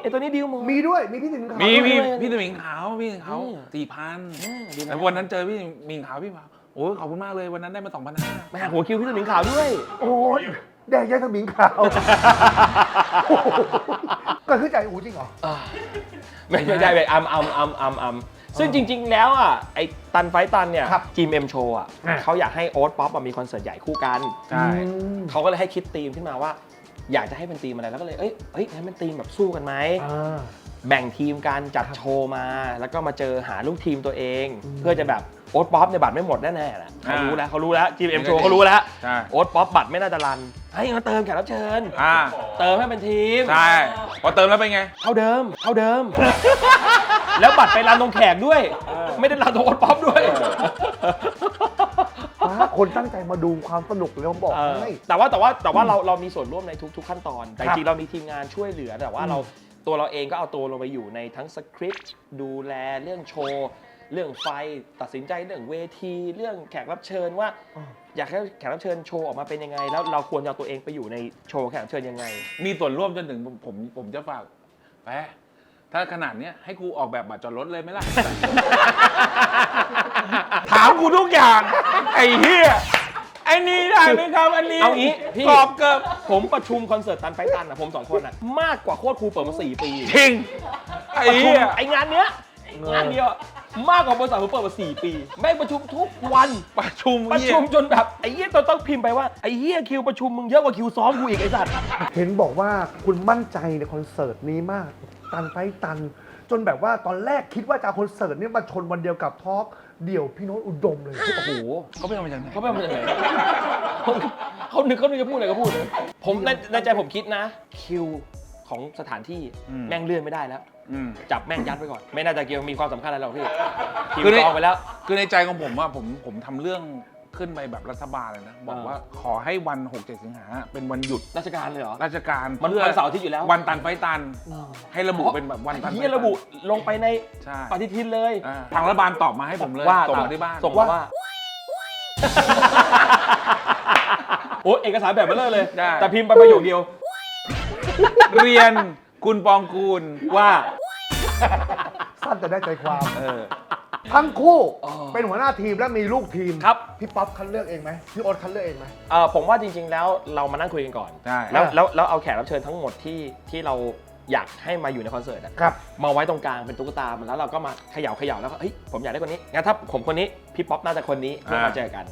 ไอตัวนี้ดิวหมด มีด้วย มีพี่ถึงขาวมีด้วยพี่ด้วยพี่สมิงขาวพี่สมิงขาวอืม สี่พันอืมดีแต่นะวันนั้นเจอพี่สมิงขาวพี่บอก โอ้ยขอบคุณมากเลยวันนั้นได้มาสองพันห้ามาหาหัวคิวพี่สมิงขาวด้วย โอ้ยแดงยันทมิงขาวเกิดขึ้นจากไอ้อูจริงเหรอ ไม่ใช่ใช่ไปอัมอัมอัมอัมอัมซึ่งจริง ๆ แล้วอะไอ้ตันไฟตันเนี่ยครับจีมเอ็มโชว์อะอะ เขาอยากให้โอ๊ตป๊อปมีคอนเสิร์ตใหญ่คู่กัน ใช่อืม เขาก็เลยให้คิดธีมขึ้นมาว่า อยากจะให้เป็นธีมอะไรแล้วก็เลยเอ้ยเอ้ยงั้นเป็นธีมแบบสู้กันไหม อ่า แบ่งทีมการจัดโชว์มา แล้วก็มาเจอหาลูกทีมตัวเอง เพื่อจะแบบ โอ๊ตป๊อปเนี่ยบัตรไม่หมดแน่ๆแหละเขาอ่ารู้แล้วเขารู้แล้วจีมเอ็มโชว์เขารู้แล้ว ใช่ โอ๊ตป๊อปบัตรไม่น่าจะรัน ให้มาเติมแขกรับเชิญ อ่า เติมให้เป็นทีม ใช่ พอเติมแล้วเป็นไง เท่าเดิม เท่าเดิม แล้วบัตรไปรันตรงแขกด้วย ไม่ได้รันตรงโอ๊ตป๊อปด้วยฟ้าคนตั้งใจมาดูความสนุกเลยผมบอกเออให้ แต่ว่าแต่ว่าแต่ว่าเราเรามีส่วนร่วมในทุก ๆ ขั้นตอน แต่ครับจริงๆเรามีทีมงานช่วยเหลือ แต่ว่าเราตัวเราเองก็เอาตัวลงไปอยู่ในทั้งสคริปต์ดูแลเรื่องโชว์ เรื่องไฟตัดสินใจเรื่องเวที เรื่องแขกรับเชิญว่า อยากให้แขกรับเชิญโชว์ออกมาเป็นยังไง แล้วเราควรจะเอาตัวเองไปอยู่ในโชว์แขกรับเชิญยังไง มีส่วนร่วมจนถึงผมผมผมจะฝากแปะถ้าขนาดเนี้ยให้กูออกแบบบัตรจอดรถเลยไหมล่ะ ถามกูทุกอย่าง ไอ้เหี้ยไอ้นี่ได้ไหมครับอันนี้เอางี้พี่กรอบเกิบผมประชุมคอนเสิร์ตตันไฟตันอะผมสองคนอะมากกว่าโคตรครูเปิดมาสี่ปี จริง ไอ้ประชุมเหี้ยไองานเนี้ย งานเดียวอะมากกว่าบริษัทผมเปิดมาสี่ปี แม่งประชุมทุกวันประชุมประเหี้ยชุมจนแบบไอ้เหี้ยต้องต้องพิมพ์ไปว่าไอ้เหี้ยคิวประชุมมึงเยอะกว่าคิวซ้อมกูอีกไอ้สัตว์ เห็นบอกว่าคุณมั่นใจในคอนเสิร์ตนี้มาก ตันไฟตัน จนแบบว่าตอนแรกคิดว่าจะเอาคอนเสิร์ตนี้มาชนวันเดียวกับทอล์กเดี่ยวพี่โน้ตอุดมเลย โอ้โหเขาไปเอามาจากไหนเขาไปเอามาจากไหนเขาเขานึกเขานึกจะพูดอะไรก็พูดเลยผมในในใจผมคิดนะ คิวของสถานที่แม่งเลื่อนไม่ได้แล้ว อืม จับแม่งยัดไว้ก่อน ไม่น่าจะเกี่ยวมีความสำคัญอะไรหรอกพี่คิวคือใน จองไปแล้ว คือในใจของผมอะผมผมทำเรื่องขึ้นไปแบบรัฐบาลเลยนะ บอกอ่า ว่าขอให้วัน 6 7 สิงหาเป็นวันหยุดราชการเลยเหรอ ราชการมันพื่อวันเสาร์อาทิตย์อยู่แล้ว วันตันไฟตัน ให้ระบุเป็นแบบวันตันไฟเฮีตัยระบุลงไปในใช่ ปฏิทินเลย อ่าทางรัฐบาลตอบมาให้ผมเลยว่าส่งมาที่บ้านส่งมาว่า โอ้เอกสารแบบเบลอเลย ได้ แต่พิมพ์ไปประโยคเดียว เรียน คุณปองกูลว่า สั้นแต่ได้ใจความ เออ ทั้งคู่อ๋อเป็นหัวหน้าทีมและมีลูกทีมครับ พี่ป๊อปคัดเลือกเองไหมพี่โอ๊ตคัดเลือกเองไหม เออผมว่าจริงๆแล้วเรามานั่งคุยกันก่อน ใช่ แล้วอ่าแล้วแล้วเอาแขกรับเชิญทั้งหมดที่ที่เรา อยากให้มาอยู่ในคอนเสิร์ตอะครับ มาไว้ตรงกลางเป็นตุ๊กตามันแล้วเราก็มาเขย่าเขย่าแล้วก็เฮ้ยผมอยากได้คนนี้งั้นถ้าผมคนนี้พี่ป๊อปน่าจะคนนี้เพื่อมาเจอกัน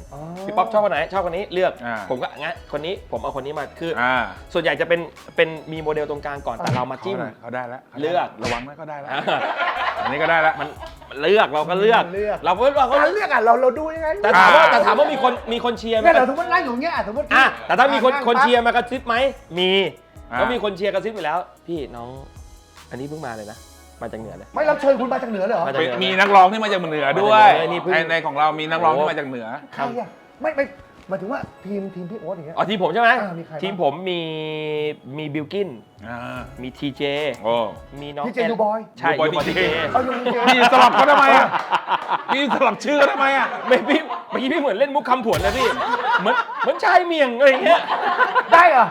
พี่ป๊อปชอบคนไหนชอบคนนี้เลือก อ่า ผมก็งั้นคนนี้ผมเอาคนนี้มาคือออ่าส่วนใหญ่จะเป็นเป็นมีโมเดลตรงกลางก่อนแต่เรามาจิ้ม เขาได้แล้วเลือก ระวังนะเขาได้แล้วอ่าอันนี้ก็ได้แล้วมันมันเลือกเราก็เลือกเลือก เราก็เราก็คัดเลือกอะเราเราดูยังไงแต่ถามว่าอ่าแต่ถามว่ามีคนมีคนเชียร์ไหม เนี่ยเราสมมตินั่งอยู่เงี้ยสมมติอะแต่ถ้ามีคนอะคนปั๊บเชียร์มากระซิบไหม มีอ่า ก็มีคนเชียร์กระซิบอยู่แล้ว พี่น้อง อันนี้เพิ่งมาเลยนะ มาจากเหนือเลย ไม่รับเชิญคุณมาจากเหนือเลยเหรอมาจากมีนักร้องที่มาจากเหนือด้วยมาจากเหนือนี่เพิ่ง ในในของเรามีนักร้องที่มาจากเหนือ ใครอะไม่ไม่หมายถึงว่าทีมทีมพี่โอ๊ตอย่างเงี้ย อ๋อทีมผมใช่ไหมอ่ามีใครบ้าง ทีมผมมีมีบิลกิน อ่ามีทีเจ โอ้ มีน้องพี่เจแนดูบอยใช่ดูบอยดูบอย DJ ทีเจเอาอยู่จริงพี่สลับเขาทำไมอะพี่สลับชื่อเขาทำไมอะไม่พี่เมื่อกี้พี่เหมือนเล่นมุกคำผวนเลยพี่ เหมือนเหมือนชายเมียงอะไรอย่างเงี้ย ได้เหรอ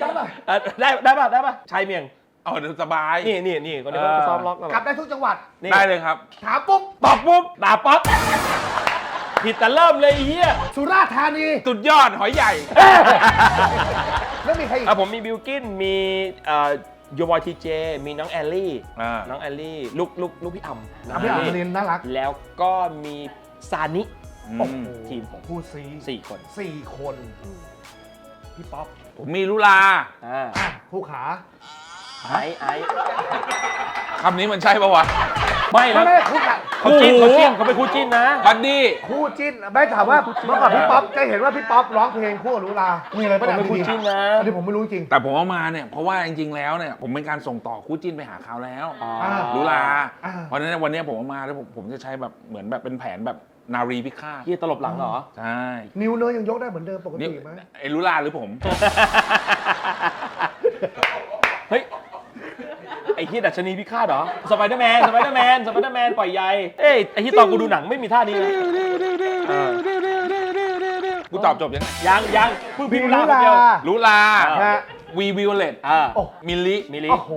ได้ป่ะอะได้ได้ป่ะได้ป่ะชายเมียง เอาเดี๋ยวสบาย นี่นี่นี่คนนี้เขาเออ ซ้อมล็อกกันกลับได้ทุกจังหวัด นี่ได้เลยครับ ถามปุ๊บ ตอบปุ๊บด่าป๊อปผิดแต่เริ่มเลยไอ้เฮียสุราษฎร์ธานี สุดยอดหอยใหญ่แล้วมีใครอีก อะผมมีบิลกินมีเอ่อโยบอยทีเจมีน้องแอลลี่ อ่าน้องแอลลี่ลูกลูกลูกพี่อ่ำอะพี่อ่านนินน่ารัก แล้วก็มีซานิ อืมโอ้โหทีมผมคู่ซีสี่คน สี่คน พี่ป๊อป ผมมีลุลาอ่าอะคู่ขาไอ้ไอ้คำนี้มันใช่ปะวะไม่ไม่นะไม่คู่ขาเขาจิ้นเขาจิ้นเขาเป็นคู่จิ้นนะ บัดดี้ คู่จิ้นไม่ถามว่าเมื่อก่อนพี่ป๊อปจะเห็นว่าพี่ป๊อปร้องเพลงคู่กับลุลามีอะไรผบ้างมเป็นคู่ดีๆจิ้นนะ อันนี้ผมไม่รู้จริง แต่ผมเอามาเนี่ย เพราะว่าจริงๆแล้วเนี่ย ผมเป็นการส่งต่อคู่จิ้นไปหาเขาแล้ว อ๋อ ลุลา อ่า เพราะฉะนั้นวันนี้ผมเอามาแล้วผมผมจะใช้แบบเหมือนแบบเป็นแผนแบบ นารีพิฆาตเฮียตลบหลังเหรอ ใช่นิวเนยยังยกได้เหมือนเดิมปกนี่ติไหมไอ้ลุลาหรือผม เฮ้ย ไอ้เฮียดัชนีพิฆาตเหรอ สไปเดอร์แมน สไปเดอร์แมน สไปเดอร์แมนปล่อยใยเอ้ย ไอ้ที่ตอนกูดูหนังไม่มีท่านี้นะเออกูตอบจบยังไงยังยังเพิ่งพิมพ์มีลาลุคนลาเดียวลุลาฮะ วีวิวเลตอ่า โอ้ มิลลิ มิลลิโอ้โห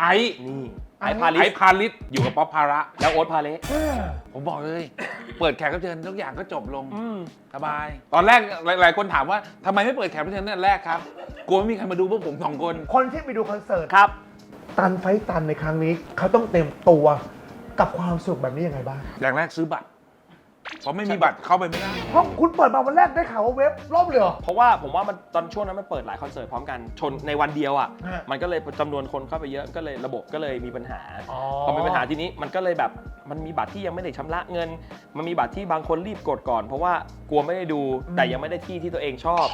ไอซ์นี่ ไอ้พาลิไอสซ์พาลิสอยู่กับป๊อปพาระ แล้วโอ๊ตพาเลสผมบอกเลย เปิดแขกรับเชิญทุกอย่างก็จบลงอืมสบาย ตอนแรกหลายหลายคนถามว่าทำไมไม่เปิดแขกรับเชิญตั้งแต่แรกครับกลัวไม่มีใครมาดูพวกผมสองคน คนที่ไปดูคอนเสิร์ตครับ ตันไฟท์ตันในครั้งนี้ เขาต้องเต็มตัวกับความสนุกแบบนี้ยังไงบ้าง อย่างแรกซื้อบัตร เพราะไม่มีบัตรเข้าไปไม่ได้เพราะคุณเปิดมาวันแรกได้ข่าวว่าเว็บล่มเลยเหรอ เพราะว่าผมว่ามันตอนช่วงนั้นมันเปิดหลายคอนเสิร์ตพร้อมกันชนในวันเดียวอะฮะมันก็เลยจำนวนคนเข้าไปเยอะก็เลยระบบก็เลยมีปัญหาอ๋อ พอมีปัญหาทีนี้มันก็เลยแบบมันมีบัตรที่ยังไม่ได้ชำระเงิน มันมีบัตรที่บางคนรีบกดก่อน เพราะว่ากลัวไม่ได้ดูแต่ยังไม่ได้ที่ที่ตัวเองชอบ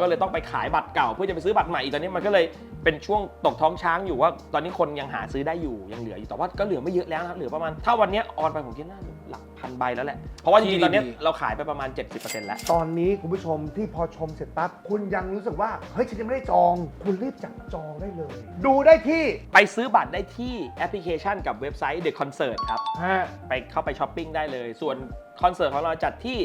ก็เลยต้องไปขายบัตรเก่าเพื่อจะไปซื้อบัตรใหม่อีกตอนนี้มันก็เลยเป็นช่วงตกท้องช้างอยู่ว่า ตอนนี้คนยังหาซื้อได้อยู่ยังเหลืออยู่แต่ว่าก็เหลือไม่เยอะแล้วนะครับเหลือประมาณถ้าวันเนี้ยออนไปผมคิดน่าจะหลัก พันใบแล้วแหละ เพราะว่าจริงๆ ตอนเนี้ยเราขายไปประมาณ 70%แล้ว ตอนนี้คุณผู้ชมที่พอชมเสร็จปั๊บคุณยังรู้สึกว่า เฮ้ย ฉันยังไม่ได้จอง คุณรีบจับจองได้เลย ดูได้ที่ไปซื้อบัตรได้ที่แอปพลิเคชันกับเว็บไซต์ The Concert ครับ ฮะ ไปเข้าไปช้อปปิ้งได้เลย ส่วนคอนเสิร์ตของเราจัดที่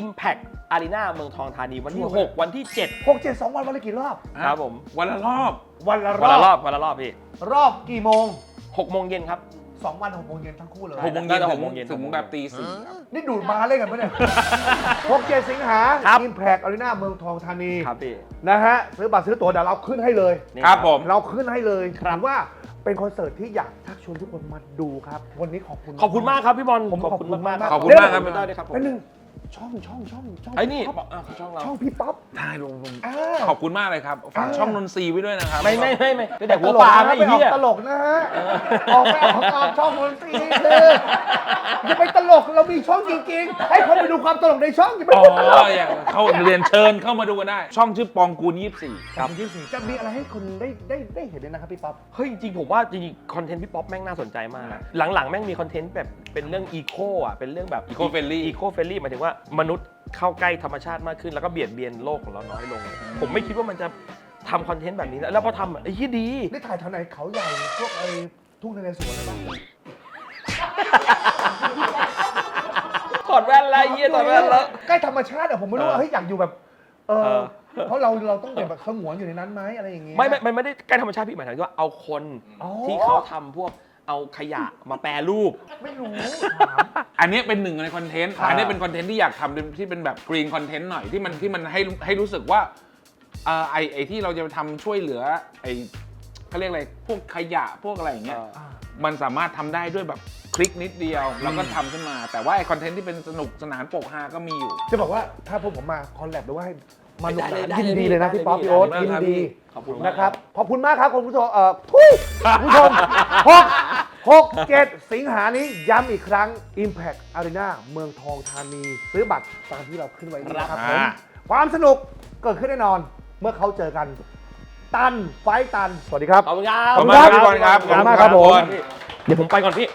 Impact Arena เมืองทองธานีวันที่ 6 วันที่หกเจ็ดสองวันวันละกี่รอบ7ครับผม วันละรอบ วันละวันละรรออบบวันละรอบพี่ รอบกี่โมง 6 โมงเย็นครับ สองวันหกโมงเย็นทั้งคู่เลย หกโมงเย็นน่าจะถึหกงโมงเย็นถึงแบบตีสี่ครับ นี่ดูดมาเล่นกันปะเนี่ยหกเจ็ดสิงหาครับ อิมแพกอารีนาเมืองทองธานี ครับพี่ นะฮะ ซื้อบัตรซื้อตั๋วเดี๋ยวเราขึ้นให้เลย นี่ ครับผม เราขึ้นให้เลยครับถือว่าเป็นคอนเสิร์ตที่อยากชักชวนทุกคนมาดูครับ วันนี้ขอบคุณขอบคุณมากครับพี่บอลผมขอบคุณมากขอบคุณมากครับ ได้เลยครับผมแล้วหนึ่ง ช่องช่องช่องช่องไอ้นี่พี่ป๊อปอะช่องเราช่องพี่ป๊อปได้ลงลงอ่า ขอบคุณมากเลยครับ ฝากอ่า ช่องนนทรีย์ไว้ด้วยนะครับไม่ไม่ไม่ไม่ไม่แต่หัวปลาไม่ไปออเหี้กยตลกนะฮะออกไปออกตามช่องคนซีคืออย่าไปตลกเรามีช่องจริงๆให้คนไปดูความตลกในช่องอย่าไปอ๋อพูดตลกอย่างเข้าเรียนเชิญเข้ามาดูกันได้ ช่องชื่อปองกูล24ครับยี่สิบจะมีอะไรให้คนได้ได้ได้เห็นเลยนะครับพี่ป๊อปเฮ้ยจริงๆผมว่าจริงๆคอนเทนต์พี่ป๊อปแม่งน่าสนใจมากนะหลังๆ แม่งมีคอนเทนต์แบบเป็นเรื่องอีโคอะเป็นเรื่องแบบ Eco-friendly อีโคเฟลลี่หมายถึงว่ามนุษย์เข้าใกล้ธรรมชาติมากขึ้น แล้วก็เบียดเบียนโลกของเราน้อยลง ผมไม่คิดว่ามันจะทำคอนเทนต์แบบนี้นะแล้วพอทำอะไอ้ยี่ดี ได้ถ่ายแถวไหนเขาใหญ่พวกไอ้ทุ่งทะเลสวนอะไรบ้างถอดแว่นแล้วไอ้เยี่ยถอดแว่นแล้ว ใกล้ธรรมชาติอะผมไม่รู้ว่าเออเฮ้ยอยากอยู่แบบ เอเอออ เพราะเราเราต้องแบบสงวนอยู่ในนั้นไหมอะไรอย่างเงี้ยไม่ไม่ไม่ไม่ได้ใกล้ธรรมชาติพี่หมายถึงว่าเอาคนอ๋อที่เขาทำพวก เอาขยะมาแปรรูป ไม่รู้ อันนี้เป็นหนึ่งในคอนเทนต์ อันนี้เป็นคอนเทนต์ที่อยากทำที่เป็นแบบกรีนคอนเทนต์หน่อยที่มันที่มันให้ให้รู้สึกว่าไอไอที่เราจะทำช่วยเหลือไอเขาเรียกอะไรพวกขยะพวกอะไรอย่างเงี้ยมันสามารถทำได้ด้วยแบบคลิกนิดเดียวแล้วก็ทำขึ้นมา แต่ว่าไอคอนเทนต์ที่เป็นสนุกสนานโปกฮาก็มีอยู่ จะบอกว่าถ้าพวกผมมาคอนแลบหรือว่ามาหนุด้ยินดีเลยนะพี่ป๊อปได้พี่โอ๊ตยินดีขอบคุณนะครับขอบคุณมากครับคุณผู้ชมเอ่อทุยผู้ชมพ 6 7 สิงหานี้ย้ำอีกครั้ง Impact Arena เมืองทองธานี ซื้อบัตรตามที่เราขึ้นไว้นี้ะครับผมความสนุกเกิดขึ้นแน่นอนเมื่อเขาเจอกัน ตันไฟตัน สวัสดีครับ ขอบคุณครับขอบคุณมากพี่บอลครับขอบคุณมากครับผมเดี๋ยวผมไปก่อนพี่